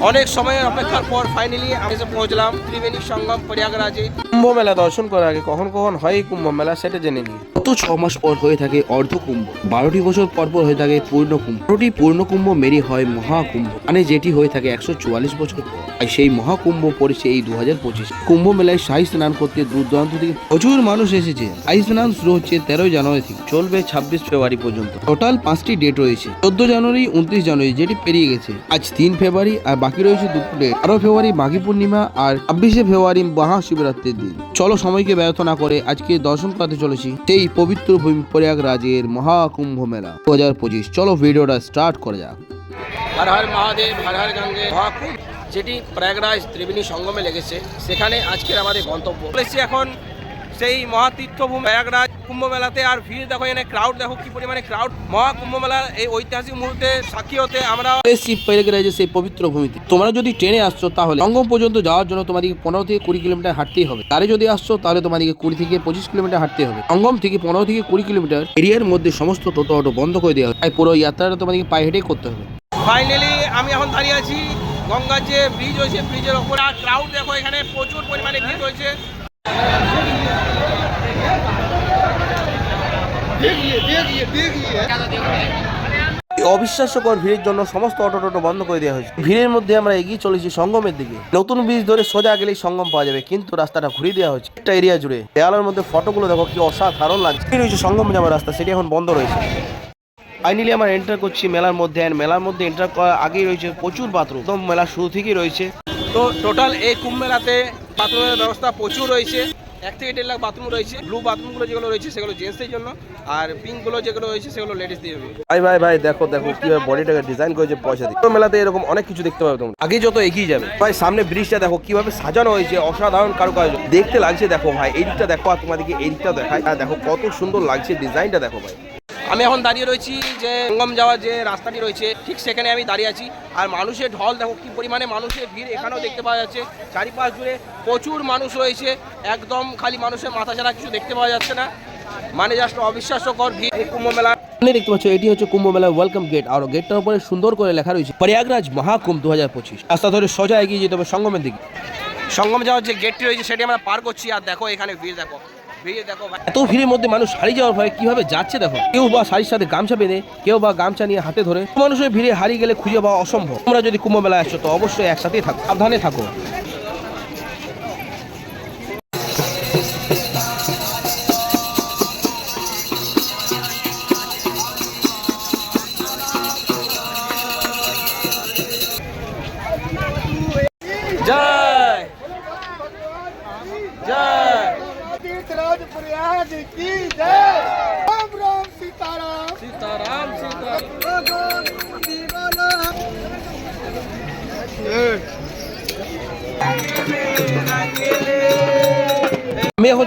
অনেক সময়ের অপেক্ষার পর ফাইনালি আমি এসে পৌঁছলাম ত্রিবেণী সঙ্গম প্রয়াগরাজে। কুম্ভ মেলা দর্শন করার আগে কখন কখন হয় কুম্ভ মেলা সেটা জেনে নিই। গত ছ মাস পর হয়ে থাকে অর্ধ কুম্ভ বারোটি বছর পর পর হয়ে থাকে পূর্ণ কুম্ভ। বারোটি পূর্ণ কুম্ভ মেরি হয় মহাকুম্ভ মানে যেটি হয়ে থাকে একশো চুয়াল্লিশ বছর পর। আর সেই মহাকুম্ভ পড়েছে এই দু হাজার পঁচিশ। কুম্ভ মেলায় শাহী স্নান করতে দূর দূরান্ত থেকে প্রচুর মানুষ এসেছে। শাহী স্নান শুরু হচ্ছে তেরোই জানুয়ারি থেকে চলবে ছাব্বিশ ফেব্রুয়ারি পর্যন্ত। টোটাল পাঁচটি ডেট রয়েছে চোদ্দ জানুয়ারি উনত্রিশ জানুয়ারি যেটি পেরিয়ে গেছে। আজ তিন ফেব্রুয়ারি আর বাকি রয়েছে ডেট বারো ফেব্রুয়ারি মাঘী পূর্ণিমা আর ছাব্বিশে ফেব্রুয়ারি মহাশিবরাত্রির দিন। চলো সময়কে ব্যর্থ না করে আজকে দর্শন করতে চলেছি সেই পবিত্র ভূমি প্রয়াগরাজের মহাকুম্ভ মেলা দু হাজার পঁচিশ। চলো ভিডিওটা স্টার্ট করা যাক। হর হর মহাদেব, হর হর গঙ্গে। মহাকুম্ভ, যেটি প্রয়াগরাজ ত্রিবেণী সঙ্গমে লেগেছে, সেখানে আজকের আমাদের গন্তব্য। এখন সেই মহাতীর্থভূমি প্রয়াগরাজ কুম্ভ মেলাতে আর ভিড় দেখো এখানে ক্রাউড দেখো কি পরিমাণে ক্রাউড মহাকুম্ভ মেলার এই ঐতিহাসিক মুহূর্তে সাক্ষী হতে আমরা এসছি প্রয়াগরাজের সেই পবিত্র ভূমিতে। তোমরা যদি ট্রেনে আসছো তাহলে সঙ্গম পর্যন্ত যাওয়ার জন্য তোমাদেরকে পনেরো থেকে কুড়ি কিলোমিটার হাঁটতেই হবে। তারে যদি আসছো তাহলে তোমাদেরকে কুড়ি থেকে পঁচিশ কিলোমিটার হাঁটতে হবে। সঙ্গম থেকে পনেরো থেকে কুড়ি কিলোমিটার এরিয়ার মধ্যে সমস্ত টোটো অটো বন্ধ করে দেওয়া হয়। তাই পুরো যাত্রাটা তোমাদেরকে পায়ে হেঁটেই করতে হবে। ফাইনালি আমি এখন দাঁড়িয়ে আছি গঙ্গার যে ব্রিজ হয়েছে ব্রিজের ওপর। আর ক্রাউড দেখো এখানে প্রচুর পরিমাণে ভিড় এই অবিশ্বাস্যকর ভিড়ের জন্য সমস্ত অটো টোটো বন্ধ করে দেওয়া হয়েছে। ভিড়ের মধ্যে আমরা এগিয়ে চলেছি সঙ্গমের দিকে। নতুন ব্রিজ ধরে সোজা গেলেই সঙ্গম পাওয়া যাবে, কিন্তু রাস্তাটা ঘুরিয়ে দেওয়া হয়েছে। একটা এরিয়া জুড়ে। দেওয়ালের মধ্যে ফটোগুলো দেখো, কি অসাধারণ লাগছে। রয়েছে সঙ্গম যাওয়ার রাস্তা, সেটি এখন বন্ধ রয়েছে। ফাইনালি আমরা এন্টার করছি মেলার মধ্যে আর মেলার মধ্যে এন্টার করার আগেই রয়েছে প্রচুর বাথরুম একদম মেলা শুরু থেকেই রয়েছে। তো টোটাল এই কুম্ভ মেলাতে বাথরুমের ব্যবস্থা প্রচুর রয়েছে। এক থেকে দেড় লাখ বাথরুম রয়েছে। ব্লু বাথরুমগুলো যেগুলো রয়েছে সেগুলো জেন্টসদের জন্য। আর পিঙ্কগুলো যেগুলো রয়েছে সেগুলো লেডিসদের জন্য। ভাই ভাই ভাই দেখো দেখো কীভাবে বডিটাকে ডিজাইন করেছে পয়সা দিয়ে। মেলাতে এরকম অনেক কিছু দেখতে পাবে তোমরা। আগে যত এগিয়ে যাবে। ভাই সামনে ব্রিজটা দেখো কীভাবে সাজানো হয়েছে অসাধারণ কারুকার্য। দেখতে লাগছে দেখো ভাই এই দিকটা দেখো আর তোমাদেরকে এই দিকটা দেখায়। আর দেখো কত সুন্দর লাগছে ডিজাইনটা দেখো ভাই। আমি এখন দাঁড়িয়ে রয়েছি যে সঙ্গম যাওয়ার যে রাস্তাটি রয়েছে, ঠিক সেখানে আমি দাঁড়িয়ে আছি। আর মানুষের ঢল, দেখো কি পরিমাণে মানুষের ভিড় এখানেও দেখতে পাওয়া যাচ্ছে। চারিপাশ জুড়ে প্রচুর মানুষ রয়েছে, একদম খালি মানুষের মাথা ছাড়া কিছু দেখতে পাওয়া যাচ্ছে না। মানে জাস্ট অবিশ্বাস্যকর ভিড়। এই কুম্ভ মেলা দেখতে পাচ্ছ এটি হচ্ছে কুম্ভ ওয়েলকাম গেট আর গেটটার উপরে সুন্দর করে লেখা রয়েছে, প্রয়াগরাজ মহাকুম্ভ দু হাজার পঁচিশ। রাস্তা ধরে সোজা এগিয়ে যেতে হবে সঙ্গমের দিকে। সঙ্গম যাওয়ার যে গেটটি রয়েছে, সেটি আমরা পার করছি। আর দেখো এখানে ভিড়, দেখো। এত ভিড়ের মধ্যে মানুষ হারিয়ে যাওয়ার ভয়ে কীভাবে যাচ্ছে দেখো? কেউ বা শাড়ির সাথে গামছা বেঁধে, কেউ বা গামছা নিয়ে হাতে ধরে মানুষের ভিড়ে হারিয়ে গেলে খুঁজে পাওয়া অসম্ভব। তোমরা যদি কুম্ভ মেলায় আসছো তো অবশ্যই একসাথেই থাকো, সাবধানে থাকো।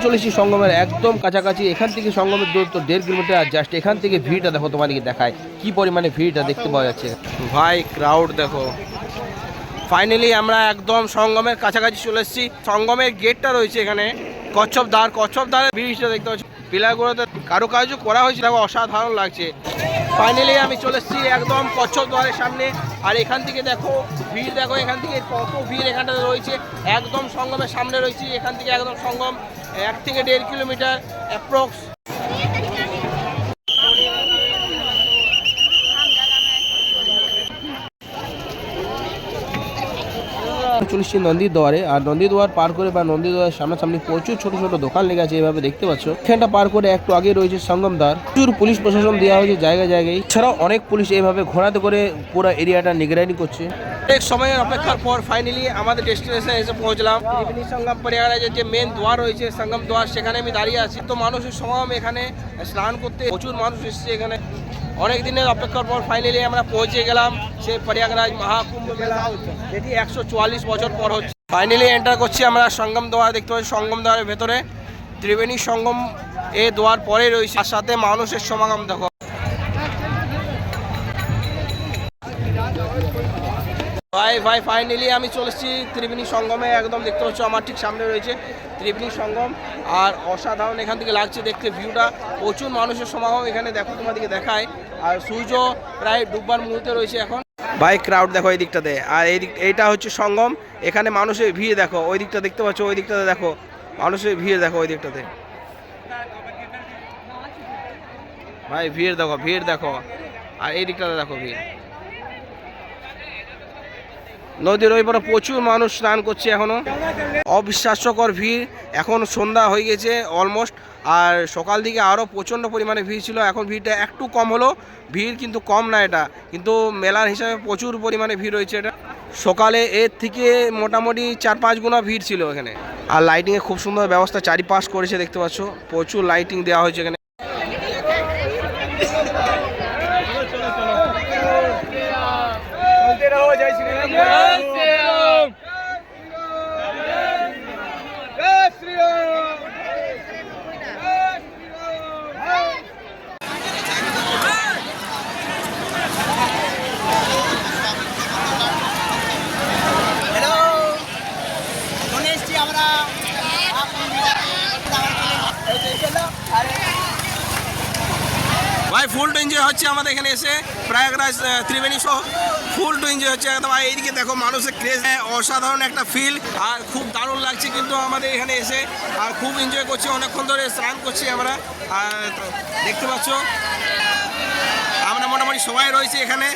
চলেছি সঙ্গমের একদম কাছাকাছি। এখান থেকে সঙ্গমের দূরত্ব দেড় কিলোমিটার জাস্ট এখান থেকে ভিড়টা দেখো তোমাদেরকে দেখায়। কি পরিমাণে ভিড়টা দেখতে পাওয়া যাচ্ছে। ভাই ক্রাউড দেখো। ফাইনালি আমরা একদম সঙ্গমের কাছাকাছি চলে এসেছি। সঙ্গমের গেটটা রয়েছে এখানে। কচ্ছপ দ্বার, কচ্ছপ দ্বারের ব্রিজটা দেখতে পাচ্ছি পিলারগুলোতে কারুকার্য করা হয়েছে, দেখো অসাধারণ লাগছে। ফাইনালি আমি চলে এসেছি একদম কচ্ছপ দ্বারের সামনে। আর এখান থেকে দেখো ভিড়, দেখো এখান থেকে কত ভিড় এখানটাতে রয়েছে। একদম সঙ্গমের সামনে রয়েছে, এখান থেকে একদম সঙ্গম, এক থেকে দেড় কিলোমিটার অ্যাপ্রক্স চলেছি নন্দীর দুয়ারে আর নন্দীর দুয়ার পার করে বা নন্দীর দুয়ারের সামনাসামনি প্রচুর ছোট ছোট দোকান লেগে আছে, এভাবে দেখতে পাচ্ছ। এখানটা পার করে একটু আগে রয়েছে সঙ্গম দ্বার প্রচুর পুলিশ প্রশাসন দেওয়া হয়েছে জায়গায় জায়গায়। এছাড়াও অনেক পুলিশ এইভাবে ঘোরাতে করে পুরো এরিয়াটা নিগরানি করছে। অনেক সময়ের অপেক্ষার পর ফাইনালি আমাদের ডেস্টিনেশনে এসে পৌঁছলাম। ত্রিবেণী সঙ্গম পরিয়ারের যে মেন দ্বার রয়েছে, সঙ্গম দ্বার সেখানে আমি দাঁড়িয়ে আছি। তো মানুষের সমাগম এখানে, স্নান করতে প্রচুর মানুষ এসেছে এখানে। অনেক দিনের অপেক্ষার পর ফাইনালি আমরা পৌঁছে গেলাম সেই প্রয়াগরাজ মহাকুম্ভ মেলা। যেটি একশো চুয়াল্লিশ বছর পর হচ্ছে। ফাইনালি এন্টার করছি আমরা সঙ্গম দ্বার দেখতে পাচ্ছি সঙ্গম দ্বারের ভেতরে। ত্রিবেণী সঙ্গম এ দ্বার পরে রয়েছে। তার সাথে মানুষের সমাগম, দেখো। ভাই ভাই ফাইনালি আমি চলে এসেছি ত্রিবেণী সঙ্গমে। একদম দেখতে পাচ্ছ আমার ঠিক সামনে রয়েছে ত্রিবেণী সঙ্গম। আর অসাধারণ এখান থেকে লাগছে দেখতে ভিউটা। প্রচুর মানুষের সমাগম এখানে, দেখো তোমাদেরকে দেখায়। আর সূর্য প্রায় ডুববার মুহূর্তে রয়েছে এখন। ভাই ক্রাউড দেখো এই দিকটাতে আর এই দিক এইটা হচ্ছে সঙ্গম। এখানে মানুষের ভিড় দেখো, ওই দিকটা দেখতে পাচ্ছ, ওই দিকটাতে দেখো। মানুষের ভিড় দেখো ওই দিকটাতে ভাই, ভিড় দেখো ভিড় দেখো। আর এই দিকটাতে দেখো ভিড়। নদীর ওই পরে প্রচুর মানুষ স্নান করছে এখনও। অবিশ্বাস্যকর ভিড়। এখন সন্ধ্যা হয়ে গেছে অলমোস্ট আর সকাল দিকে আরও প্রচণ্ড পরিমাণে ভিড় ছিল। এখন ভিড়টা একটু কম হলো। ভিড় কিন্তু কম না এটা। কিন্তু মেলার হিসাবে প্রচুর পরিমাণে ভিড় হয়েছে এটা। সকালে এর থেকে মোটামুটি চার পাঁচ গুণা ভিড় ছিল এখানে। আর লাইটিংয়ে খুব সুন্দর ব্যবস্থা চারিপাশ করেছে, দেখতে পাচ্ছ। প্রচুর লাইটিং দেওয়া হয়েছে এখানে। ফুল টু এনজয় হচ্ছে আমাদের এখানে এসে, প্রয়াগরাজ ত্রিবেণী সহ ফুল টু এনজয় হচ্ছে। একদম আর এইদিকে দেখো মানুষের ক্রেজ অসাধারণ একটা ফিল আর খুব দারুণ লাগছে কিন্তু আমাদের এখানে এসে, আর খুব এনজয় করছি, অনেকক্ষণ ধরে স্নান করছি আমরা। আর দেখতে পাচ্ছ, আমরা মোটামুটি সবাই রয়েছে এখানে।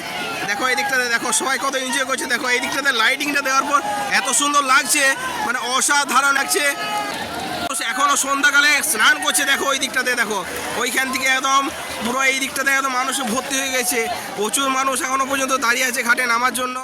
দেখো এই দিকটাতে, দেখো সবাই কত এনজয় করছে। দেখো এই দিকটাতে লাইটিংটা দেওয়ার পর এত সুন্দর লাগছে মানে অসাধারণ লাগছে। এখনো সন্ধ্যাকালে স্নান করছে দেখো ওই দিকটাতে দেখো ওইখান থেকে একদম পুরো এই দিকটাতে একদম মানুষ ভর্তি হয়ে গেছে প্রচুর মানুষ এখনো পর্যন্ত দাঁড়িয়ে আছে ঘাটে নামার জন্য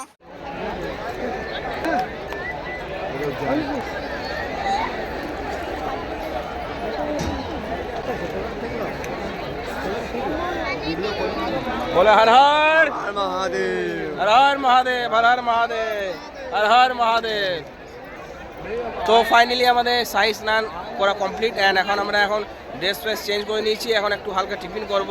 बोले हर हर महादेव हर हर महादेव हर हर महादेव हर हर महादेव তো ফাইনালি আমাদের সাই স্নান করা কমপ্লিট অ্যান্ড এখন আমরা এখন ড্রেস ফ্রেস চেঞ্জ করে নিয়েছি, এখন একটু হালকা টিফিন করব।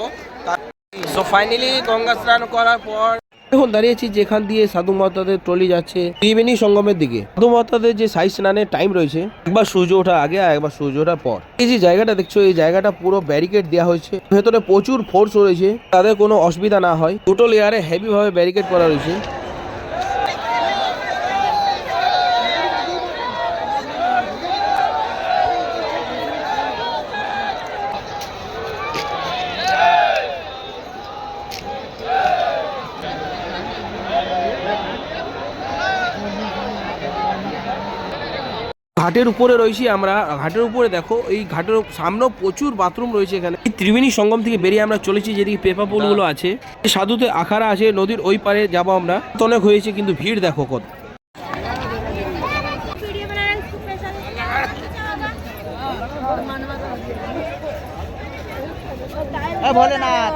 সো ফাইনালি গঙ্গা স্নান করার পর এখন দাঁড়িয়েছি যেখান দিয়ে সাধু মহাত্মাদের ট্রলি যাচ্ছে, ত্রিবেণী সঙ্গমের দিকে। সাধু মহাত্মাদের যে সাই স্নানের টাইম রয়েছে, একবার সূর্য ওঠা আগে আর একবার সূর্য ওঠার পর। এই যে জায়গাটা দেখছ, এই জায়গাটা পুরো ব্যারিকেড দেওয়া হয়েছে। ভেতরে প্রচুর ফোর্স রয়েছে, তাদের কোনো অসুবিধা না হয়। দুটো লেয়ারে হেভি ভাবে ব্যারিকেড করা রয়েছে। ঘাটের উপরে রয়েছি আমরা। ঘাটের উপরে দেখো এই ঘাটের সামনেও প্রচুর বাথরুম রয়েছে এখানে। এই ত্রিবেণী সঙ্গম থেকে বেরিয়ে আমরা চলেছি যেদিকে পেপা পুলগুলো আছে। সাধুতে আখাড়া আছে নদীর ওই পারে যাব আমরা। অনেক হয়েছে কিন্তু ভিড় দেখো কত। হ্যাঁ, ভোলেনাথ।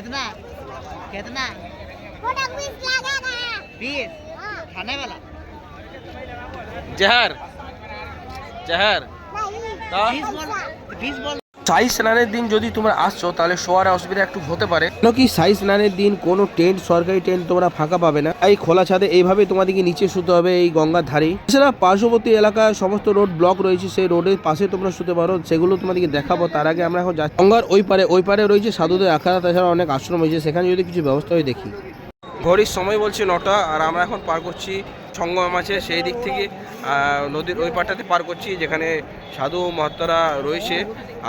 कितना? कितना? बीस खाने वाला। जहर। जहर। बीस बोल बीस बोल সাই স্নানের দিন যদি তোমরা আসছো তাহলে শোয়ার অসুবিধা একটু হতে পারে। কেন কি সাই স্নানের দিন কোনো টেন্ট সরকারি টেন্ট তোমরা ফাঁকা পাবে না। এই খোলা ছাদে এইভাবে তোমাদেরকে নিচে শুতে হবে এই গঙ্গার ধারেই এছাড়া পার্শ্ববর্তী এলাকায় সমস্ত রোড ব্লক রয়েছে সেই রোডের পাশে তোমরা শুতে পারো সেগুলো তোমাদেরকে দেখাবো। তার আগে আমরা এখন যাচ্ছি। গঙ্গার ওই পারে ওই পারে রয়েছে সাধুদের আখাড়া তাছাড়া অনেক আশ্রম রয়েছে। সেখানে যদি কিছু ব্যবস্থা হয় দেখি। ঘড়ির সময় বলছে নটা আর আমরা এখন পার করছি সঙ্গম আছে, সেই দিক থেকে নদীর ওই পাড়টাতে পার করছি, যেখানে সাধু মহাত্মারা রয়েছে।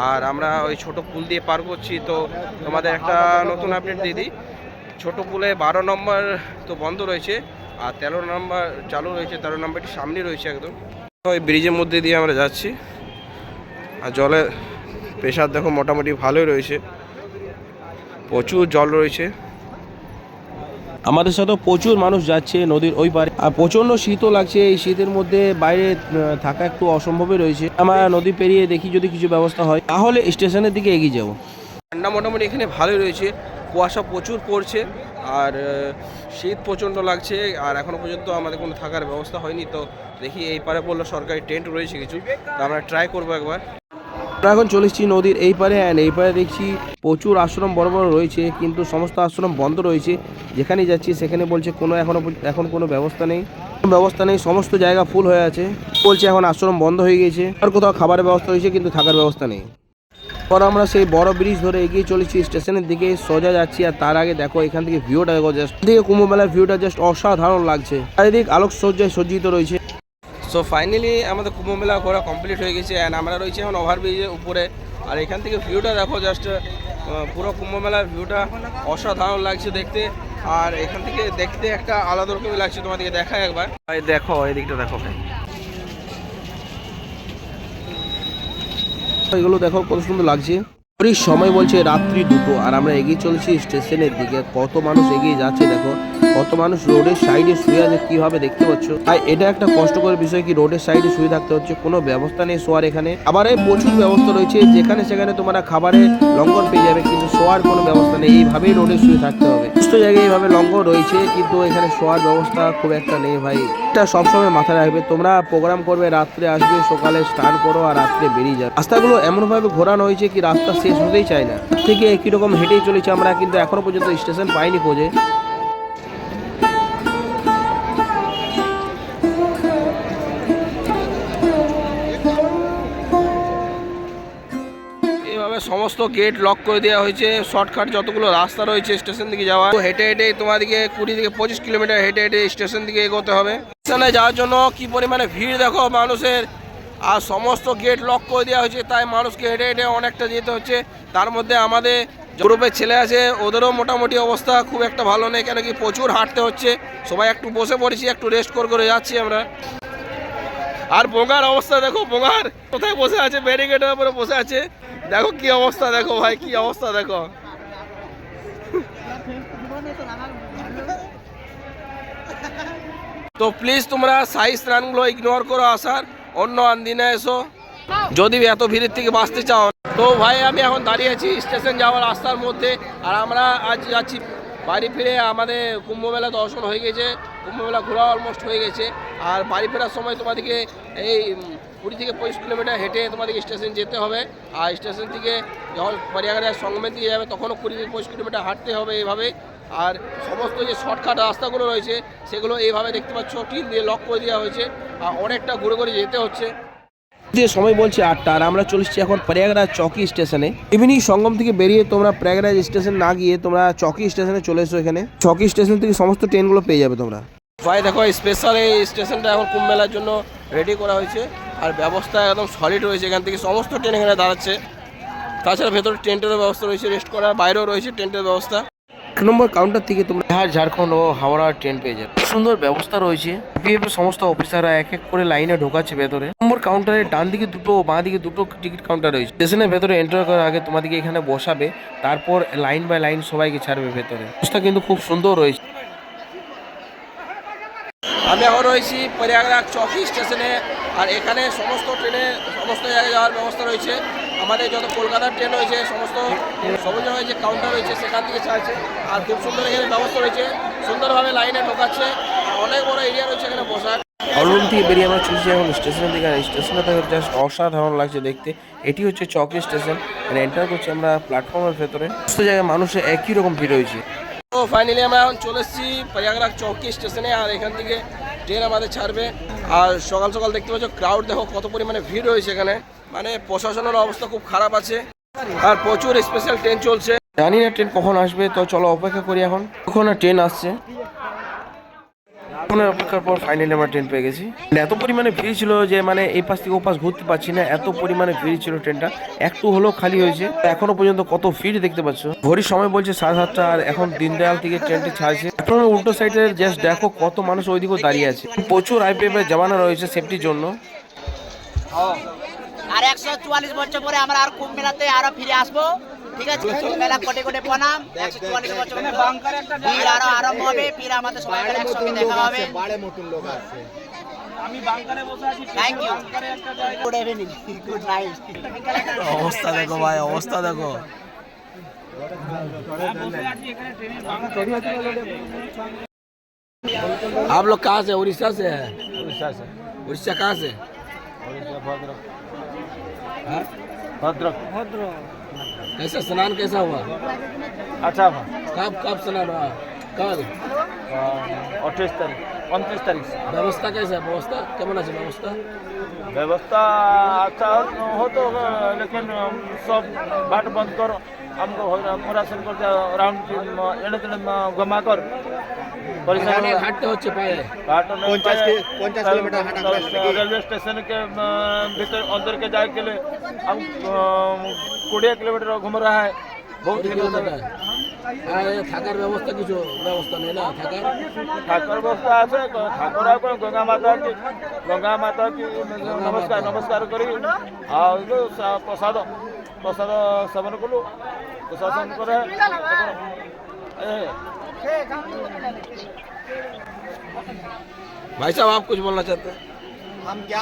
আর আমরা ওই ছোট পুল দিয়ে পার করছি। তো তোমাদের একটা নতুন আপডেট দিয়ে দিই। ছোট পুলে বারো নম্বর তো বন্ধ রয়েছে, আর তেরো নম্বর চালু রয়েছে, তেরো নম্বরটি সামনে রয়েছে একদম। ওই ব্রিজের মধ্যে দিয়ে আমরা যাচ্ছি। আর জলের প্রেশার দেখো মোটামুটি ভালোই রয়েছে। প্রচুর জল রয়েছে। আমাদের সাথে প্রচুর মানুষ যাচ্ছে নদীর ওই পারে। আর প্রচণ্ড শীতও লাগছে, এই শীতের মধ্যে বাইরে থাকা একটু অসম্ভবই রয়েছে। আমরা নদী পেরিয়ে দেখি যদি কিছু ব্যবস্থা হয়, তাহলে স্টেশনের দিকে এগিয়ে যাব। ঠান্ডা মোটামুটি এখানে ভালোই রয়েছে। কুয়াশা প্রচুর পড়ছে, আর শীত প্রচণ্ড লাগছে, আর এখনও পর্যন্ত আমাদের কোনো থাকার ব্যবস্থা হয়নি। তো দেখি এই পারে বলল সরকারি টেন্ট রয়েছে কিছু, তো আমরা ট্রাই করব একবার। আমরা এখন চলে এসেছি নদীর এই পারে অ্যান্ড এই পারে দেখছি প্রচুর আশ্রম বড় বড় রয়েছে, কিন্তু সমস্ত আশ্রম বন্ধ রয়েছে। যেখানে যাচ্ছি সেখানে বলছে কোনো এখনও এখন কোনো ব্যবস্থা নেই। ব্যবস্থা নেই, সমস্ত জায়গা ফুল হয়ে আছে। বলছে এখন আশ্রম বন্ধ হয়ে গেছে আর কোথাও খাবারের ব্যবস্থা রয়েছে, কিন্তু থাকার ব্যবস্থা নেই। পর আমরা সেই বড় ব্রিজ ধরে এগিয়ে চলেছি স্টেশনের দিকে, সোজা যাচ্ছি আর তার আগে দেখো এখান থেকে ভিউটা দেখো জাস্ট দিকে কুম্ভ মেলার ভিউটা জাস্ট অসাধারণ লাগছে। চারিদিক আলোক সজ্জায় সজ্জিত রয়েছে। সো ফাইনালি আমাদের কুম্ভ মেলা ঘোরা কমপ্লিট হয়ে গেছে অ্যান্ড আমরা রয়েছি এখন ওভারব্রিজের উপরে। আর এখান থেকে ভিউটা দেখো জাস্ট পুরো কুম্ভ মেলার ভিউটা অসাধারণ লাগছে দেখতে। আর এখান থেকে দেখতে একটা আলাদা রকমই লাগছে তোমাদেরকে দেখায় একবার। দেখো এদিকটা দেখো। এগুলো দেখো কত সুন্দর লাগছে। সময় বলছে রাত্রি দুটো, আর আমরা এগিয়ে চলেছি স্টেশনের দিকে। কত মানুষ এগিয়ে যাচ্ছে দেখো, কত মানুষ রোডের সাইডে শুয়ে আছে, কীভাবে দেখতে পাচ্ছ? তাই এটা একটা কষ্টকর বিষয় কি, রোডের সাইডে শুয়ে থাকতে হচ্ছে, কোনো ব্যবস্থা নেই শোয়ার এখানে। আবার প্রচুর ব্যবস্থা রয়েছে, যেখানে সেখানে তোমরা খাবারের লঙ্ঘন পেয়ে যাবে, কিন্তু শোয়ার কোনো ব্যবস্থা নেই, এইভাবেই রোডে শুয়ে থাকতে হবে। সুস্থ জায়গায় এইভাবে লঙ্ঘন রয়েছে, কিন্তু এখানে শোয়ার ব্যবস্থা খুব একটা নেই ভাই। এটা সবসময় মাথায় রাখবে, তোমরা প্রোগ্রাম করবে, রাত্রে আসবে, সকালে স্নান করো, আর রাত্রে বেরিয়ে যাবে। রাস্তাগুলো এমনভাবে ঘোরানো হয়েছে কি, রাস্তা শেষ হতেই চায় না। থেকে একই রকম হেঁটেই চলেছে আমরা কিন্তু এখনও পর্যন্ত স্টেশন পাইনি খোঁজে। সমস্ত গেট লক করে দেওয়া হয়েছে শর্টকাট যতগুলো রাস্তা রয়েছে স্টেশন দিকে যাওয়া হেঁটে হেঁটে তোমাদেরকে কুড়ি থেকে পঁচিশ কিলোমিটার হেঁটে হেঁটে স্টেশন দিকে এগোতে হবে। স্টেশনে যাওয়ার জন্য কি পরিমাণে ভিড় দেখো মানুষের? আর সমস্ত গেট লক করে দেওয়া হয়েছে, তাই মানুষকে হেঁটে হেঁটে অনেকটা যেতে হচ্ছে। তার মধ্যে আমাদের গ্রুপের ছেলে আছে, ওদেরও মোটামুটি অবস্থা খুব একটা ভালো নেই, কেন কি প্রচুর হাঁটতে হচ্ছে। সবাই একটু বসে পড়েছি, একটু রেস্ট করে করে যাচ্ছি আমরা। আর বোঙার অবস্থা দেখো বোঙার কোথায় বসে আছে? ব্যারিকেডের উপরে বসে আছে। দেখো কি অবস্থা দেখো ভাই, কি অবস্থা দেখো। তো প্লিজ তোমরা সাই স্নানগুলো ইগনোর করো, আসার। অন্য দিনে এসো। যদি এত ভিড়ের থেকে বাঁচতে চাও, তো ভাই আমি এখন দাঁড়িয়ে আছি স্টেশন যাওয়ার রাস্তার মধ্যে, আর আমরা আজ যাচ্ছি বাড়ি ফিরে আমাদের কুম্ভমেলা দর্শন হয়ে গেছে কুম্ভমেলা ঘোরা অলমোস্ট হয়ে গেছে, আর বাড়ি ফেরার সময় তোমাদেরকে এই কুড়ি থেকে পঁচিশ কিলোমিটার হেঁটে তোমাদেরকে স্টেশন যেতে হবে, আর স্টেশন থেকে যখন পরিয়াগারের সঙ্গমের দিকে যাবে, তখনও কুড়ি থেকে পঁচিশ কিলোমিটার হাঁটতে হবে এইভাবে, আর সমস্ত যে শর্টকাট রাস্তাগুলো রয়েছে, সেগুলো এইভাবে দেখতে পাচ্ছ, টিন দিয়ে লক করে দেওয়া হয়েছে অনেকটা ঘুরে ঘুরে যেতে হচ্ছে। দিয়ে সময় বলছে আটটা আর আমরা চলেছি এখন প্রয়াগরাজ চকি স্টেশনে। ইভিনিং সঙ্গম থেকে বেরিয়ে তোমরা প্রয়াগরাজ স্টেশন না গিয়ে তোমরা চকি স্টেশনে চলে এসো এখানে। চকি স্টেশন থেকে সমস্ত ট্রেনগুলো পেয়ে যাবে তোমরা। ভাই দেখো স্পেশাল এই স্টেশনটা এখন কুম্ভ মেলার জন্য রেডি করা হয়েছে আর ব্যবস্থা একদম সলিড রয়েছে এখান থেকে। সমস্ত ট্রেন এখানে দাঁড়াচ্ছে। তাছাড়া ভেতরে টেন্টের ব্যবস্থা রয়েছে রেস্ট করার বাইরেও রয়েছে টেন্টের ব্যবস্থা। এক নম্বর কাউন্টার থেকে তোমরা বিহার ঝাড়খণ্ড ও হাওড়া ট্রেন পেয়ে যাবে। খুব সুন্দর ব্যবস্থা রয়েছে। বিএফ এর সমস্ত অফিসাররা এক এক করে লাইনে ঢোকাচ্ছে ভেতরে। নম্বর কাউন্টারে ডান দিকে দুটো ও বাঁ দিকে দুটো টিকিট কাউন্টার রয়েছে। স্টেশনের ভেতরে এন্টার করার আগে তোমাদেরকে এখানে বসাবে তারপর লাইন বাই লাইন সবাইকে ছাড়বে ভেতরে। ব্যবস্থা কিন্তু খুব সুন্দর রয়েছে। আমি এখন রয়েছি প্রয়াগরাজ চৌকি স্টেশনে আর এখানে সমস্ত ট্রেনে সমস্ত জায়গায় যাওয়ার ব্যবস্থা রয়েছে। আমাদের যত কলকাতার ট্রেন রয়েছে সমস্ত সবুজ যে কাউন্টার রয়েছে সেখান থেকে ছাড়ছে আর খুব সুন্দর এখানে ব্যবস্থা রয়েছে। সুন্দরভাবে লাইনে ঢোকাচ্ছে। অনেক বড় এরিয়া রয়েছে এখানে বসার। অলরুম থেকে বেরিয়ে আমরা চলছি এখন স্টেশনের দিকে আর স্টেশনটা থেকে জাস্ট অসাধারণ লাগছে দেখতে। এটি হচ্ছে চকি স্টেশন মানে এন্টার করছি আমরা প্ল্যাটফর্মের ভেতরে। সমস্ত জায়গায় মানুষের একই রকম ভিড় হয়েছে তো ফাইনালি আমরা এখন চলে এসেছি প্রয়াগরাজ চৌকি স্টেশনে আর এখান থেকে ট্রেন আমাদের ছাড়বে। আর সকাল সকাল দেখতে পাচ্ছ ক্রাউড দেখো কত পরিমাণে ভিড় হয়েছে এখানে। মানে প্রশাসনের অবস্থা খুব খারাপ আছে। আর প্রচুর স্পেশাল ট্রেন চলছে। জানি না ট্রেন কখন আসবে, তো চলো অপেক্ষা করি এখন। কখন ট্রেন আসছে? এখন অপেক্ষার পর ফাইনালি আমরা ট্রেন পেয়ে গেছি। এত পরিমাণে ভিড় ছিল যে মানে এই পাশ থেকে ও পাশ ঘুরতে পারছি না, এত পরিমাণে ভিড় ছিল ট্রেনটা একটু হলেও খালি হয়েছে। এখনও পর্যন্ত কত ভিড় দেখতে পাচ্ছ? ঘড়ির সময় বলছে সাড়ে সাতটা আর এখন দিনদয়াল থেকে ট্রেনটি ছাড়ছে। এখন উল্টো সাইডে জাস্ট দেখো কত মানুষ ওইদিকেও দাঁড়িয়ে আছে। প্রচুর আইপিএফ এর জমানো রয়েছে সেফটির জন্য। আর একশো চুয়াল্লিশ বছর পরে আমরা আর কুম্ভ মেলাতে আরও ফিরে আসব। ঠিক আছে মেলা কোটে কোটে প্রণাম একশো চুয়াল্লিশ বছর ভিড় আরো আরম্ভ হবে ফির আমাদের সবাই মিলে একসঙ্গে দেখা হবে thank you good evening good night অবস্থা দেখো ভাই অবস্থা দেখো आप लोग कहाँ से उड़ीसा से है उड़ीसा से उड़ीसा कहाँ से हाँ? कैसा स्नान कैसा हुआ? अच्छा हुआ। कब कब स्नान हुआ? कल अट्ठाईस तारीख उनतीस तारीख व्यवस्था कैसा है? व्यवस्था क्या बना व्यवस्था? व्यवस्था अच्छा हो तो लेकिन सब बाट बंद कर। हमको मोरा सर को राउंड एने तेने गमा कर। किलोमीटर रेलवे स्टेशन के भीतर अंदर के जाए के लिए हम કોડિયા કિલોમીટર ઘુમર રહા હૈ बहुत ही किलोमीटर है থাকার ব্যবস্থা কিছু ব্যবস্থা নেই না? থাকার থাকার ব্যবস্থা আছে। থাকার আপনার গঙ্গা মাতা কি? গঙ্গা মাতা কি? নমস্কার নমস্কার করি। আর প্রসাদ প্রসাদ সেবন করলু। প্রসাদ সেবন করে। भाई साहब आप कुछ बोलना चाहते हैं हम क्या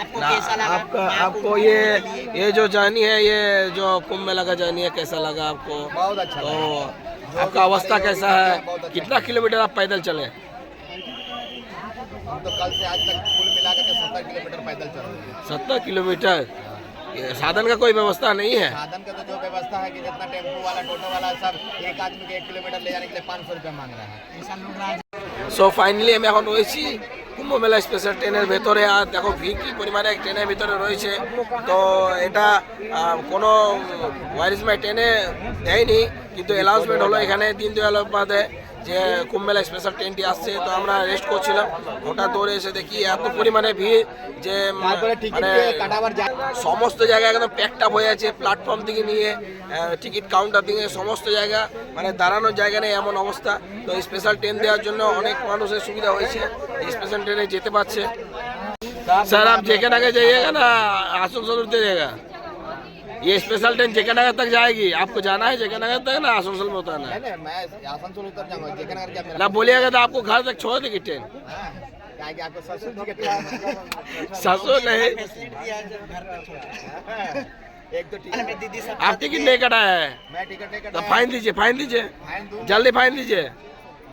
आपको ना, कैसा लगा आपका मैं आपको घूमने ये के लिए- ये जो जर्नी है ये जो कुंभ मेला का जर्नी है कैसा लगा आपको बहुत अच्छा तो आपका अवस्था कैसा है कितना किलोमीटर आप पैदल चले हम तो कल से आज तक कुल मिला करके सत्तर किलोमीटर पैदल चल रहे हैं सत्तर किलोमीटर ये साधन का कोई व्यवस्था नहीं है साधन का तो जो व्यवस्था है कि जितना टेम्पो वाला टोटो वाला सब एक आदमी के एक किलोमीटर ले जाने के लिए पाँच सौ रुपया मांग रहा है সো ফাইনালি আমি এখন রয়েছি কুম্ভ মেলা স্পেশাল ট্রেনের ভেতরে, আর দেখো ভিড় কি পরিমাণে ট্রেনের ভিতরে রয়েছে। তো এটা কোনো ওয়ারিজমাই ট্রেনে দেয়নি, কিন্তু অ্যানাউন্সমেন্ট হলো এখানে দিন দয়াল উপাধ্যায় যে কুম্ভমেলা স্পেশাল ট্রেনটি আসছে তো আমরা রেস্ট করছিলাম। হঠাৎ দৌড়ে এসে দেখি এত পরিমাণে ভিড় যে মানে সমস্ত জায়গা একদম প্যাকটা হয়ে আছে প্ল্যাটফর্ম থেকে নিয়ে টিকিট কাউন্টার থেকে সমস্ত জায়গা মানে দাঁড়ানোর জায়গা নেই এমন অবস্থা। তো স্পেশাল ট্রেন দেওয়ার জন্য অনেক মানুষের সুবিধা হয়েছে স্পেশাল ট্রেনে যেতে পারছে। স্যার আপনি যেখানে আগে যাই না আসানসোল উঠতে জায়গা ये स्पेशल ट्रेन जेके नगर तक जाएगी। आपको जाना है जेके नगर तक ना? आसनसोल में उतरना है। है ना मैं आसनसोल उतर जाऊँगा। जेके नगर क्या ना बोलिएगा तो आपको घर तक छोड़ देगी ट्रेन हाँ, क्या है कि आपको ससुर नहीं। एक तो टिकट आप टिकट नहीं कटाया है? मैं टिकट नहीं तो फाइन दीजिए फाइन दीजिए। जल्दी फाइन दीजिए।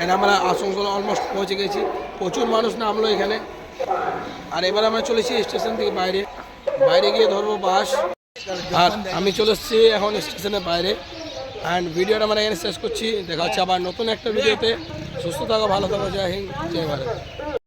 এখানে আমরা আসানসোল অলমোস্ট পৌঁছে গেছি। প্রচুর মানুষ নামলো এখানে। আর এবার আমরা চলেছি স্টেশন থেকে বাইরে। বাইরে গিয়ে ধরবো বাস। আর আমি চলে এসেছি এখন স্টেশনের বাইরে। অ্যান্ড ভিডিওটা আমরা এখানে শেষ করছি। দেখা হচ্ছে আবার নতুন একটা ভিডিওতে। সুস্থ থাকো, ভালো থাকো, জয় হিন্দ, জয় ভারত।